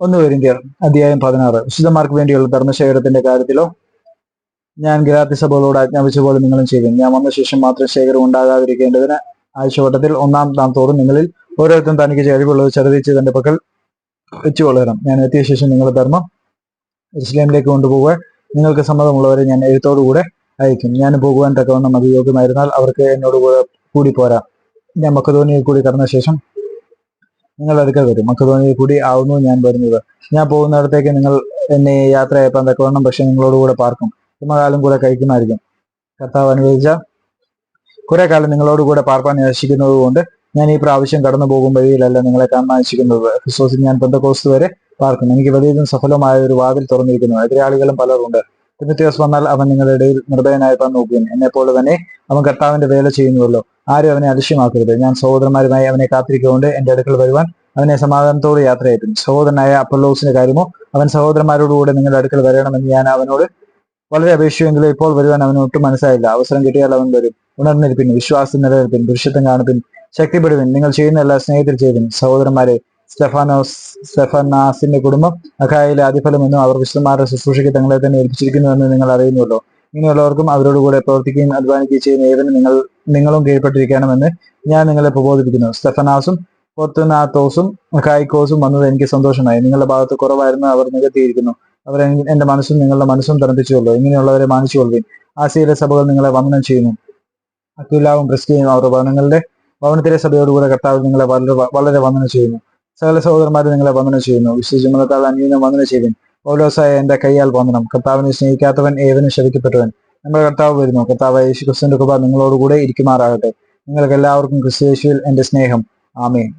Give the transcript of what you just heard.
ഒന്ന് വരിന്ത്യർ അധ്യായം പതിനാറ്. വിശുദ്ധന്മാർക്ക് വേണ്ടിയുള്ള ധർമ്മശേഖരത്തിന്റെ കാര്യത്തിലോ ഞാൻ ഗലാത്തി സഭകളോട് ആജ്ഞാപിച്ച പോലെ നിങ്ങളും ചെയ്യും. ഞാൻ വന്ന ശേഷം മാത്രം ശേഖരം ഉണ്ടാകാതിരിക്കേണ്ടതിന് ആഴ്ചവട്ടത്തിൽ ഒന്നാം നാം തോറും നിങ്ങളിൽ ഓരോരുത്തരും തനിക്ക് കഴിവുള്ളത് ചെറുതിച്ച് തന്റെ പക്കൽ വെച്ചു കൊള്ളണം ഞാൻ എത്തിയ ശേഷം നിങ്ങളുടെ ധർമ്മം ഇസ്ലാമിലേക്ക് കൊണ്ടുപോകുക നിങ്ങൾക്ക് സമ്മതമുള്ളവരെ ഞാൻ എഴുത്തോടുകൂടെ അയക്കും. ഞാൻ പോകുവാൻ തക്കവണ്ണം അത് യോഗ്യമായിരുന്നാൽ അവർക്ക് എന്നോട് കൂടെ പോരാ ഞാൻ മക്കധോനിയിൽ കൂടി കടന്ന ശേഷം നിങ്ങൾ അടുക്കൽ വരും. മക്കതോണിയിൽ കൂടി ആവുന്നു ഞാൻ വരുന്നത്. ഞാൻ പോകുന്നിടത്തേക്ക് നിങ്ങൾ എന്നെ യാത്ര അയപ്പാൻ തക്കവണ്ണം പക്ഷെ നിങ്ങളോടുകൂടെ പാർക്കും. ഹിമകാലം കൂടെ കഴിക്കുമായിരിക്കും. കർത്താവ് അനുവദിച്ച കുറെ കാലം നിങ്ങളോടുകൂടെ പാർപ്പാൻ നശിക്കുന്നത് കൊണ്ട് ഞാൻ ഈ പ്രാവശ്യം കടന്നു പോകും വഴിയിലല്ല നിങ്ങളെ കാണാൻ നശിക്കുന്നത് ക്രിസ്തോസിൽ ഞാൻ പെന്തക്കോസ് വരെ പാർക്കും. എനിക്ക് വലിയതും സഫലമായ ഒരു വാതിൽ തുറന്നിരിക്കുന്നു. എതിരാളികളും പലരുണ്ട്. തിമത്തിയോസ് വന്നാൽ അവൻ നിങ്ങളുടെ ഇടയിൽ നിർഭയനായി എന്നെ പോലെ തന്നെ അവൻ കർത്താവിന്റെ വേല ചെയ്യുന്നുവല്ലോ. ആരും അവനെ അലക്ഷ്യമാക്കരുത്. ഞാൻ സഹോദരന്മാരുമായി അവനെ കാത്തിരിക്കൊണ്ട് എന്റെ അടുക്കൽ വരുവാൻ അവനെ സമാധാനത്തോടെ യാത്രയായിരുന്നു സഹോദരനായ അപ്പല്ലോസിന്റെ കാര്യമോ? അവൻ സഹോദരന്മാരോടുകൂടെ നിങ്ങളുടെ അടുക്കൽ വരണമെന്ന് ഞാൻ അവനോട് വളരെ അപേക്ഷിച്ചെങ്കിലും ഇപ്പോൾ വരുവാൻ അവന് ഒട്ടും മനസ്സായില്ല. അവസരം കിട്ടിയാൽ അവൻ വരും. ഉണർന്നിരിപ്പിൻ വിശ്വാസം നിലനിൽപ്പിൻ പുരുഷത്വം കാണിപ്പിൻ ശക്തിപ്പെടുവിൻ. നിങ്ങൾ ചെയ്യുന്ന എല്ലാ സ്നേഹത്തിൽ ചെയ്തിൻ. സഹോദരന്മാരെ സ്റ്റെഫാനോസ് സ്റ്റെഫനാസിന്റെ കുടുംബം അഖായിലെ ആദിഫലമെന്നും അവർ വിശുദ്ധന്മാരുടെ ശുശ്രൂഷയ്ക്ക് തങ്ങളെ തന്നെ ഏൽപ്പിച്ചിരിക്കുന്നുവെന്ന് നിങ്ങൾ അറിയുന്നുവല്ലോ. ഇങ്ങനെയുള്ളവർക്കും അവരോട് കൂടെ പ്രവർത്തിക്കുകയും അധ്വാനിക്കുകയും ചെയ്യുന്ന ഏവനും നിങ്ങൾ നിങ്ങളും കീഴ്പ്പെട്ടിരിക്കണമെന്ന് ഞാൻ നിങ്ങളെ പ്രബോധിപ്പിക്കുന്നു. സ്റ്റെഫനാസും പൊർത്തുനാത്തോസും അഖായിക്കോസും വന്നത് എനിക്ക് സന്തോഷമായി. നിങ്ങളുടെ ഭാഗത്ത് കുറവായിരുന്നു അവർ നികത്തിയിരിക്കുന്നു. അവർ എന്റെ മനസ്സും നിങ്ങളുടെ മനസ്സും തണുപ്പിച്ചുകൊള്ളു ഇങ്ങനെയുള്ളവരെ മാനിച്ചുകൊള്ളുവിൻ. ആസിയയിലെ സഭകൾ നിങ്ങളെ വന്ദനം ചെയ്യുന്നു. അക്കുലാവും ക്രിസ്റ്റിയും അവർ ഭവനങ്ങളുടെ ഭവനത്തിലെ സഭയോടുകൂടെ കർത്താവ് നിങ്ങളെ വളരെ വളരെ വന്ദനം ചെയ്യുന്നു. സകല സഹോദരന്മാരെ നിങ്ങളെ വന്ദനം ചെയ്യുന്നു. വിശ്വസിച്ച മതത്താൽ അന്യം വന്ദനം ചെയ്യുവിൻ ഓലോസായ എന്റെ കൈയാൽ വന്ദനം. കർത്താവിനെ സ്നേഹിക്കാത്തവൻ ഏവനും ശവിക്കപ്പെട്ടവൻ നമ്മുടെ കർത്താവ് വരുന്നു. കർത്താവ് യേശു ക്രിസ്തുവിന്റെ കൃപ നിങ്ങളോടുകൂടെ ഇരിക്കുമാറാകട്ടെ. നിങ്ങൾക്ക് എല്ലാവർക്കും ക്രിസ്തു യേശുവിൽ എന്റെ സ്നേഹം. ആമേൻ.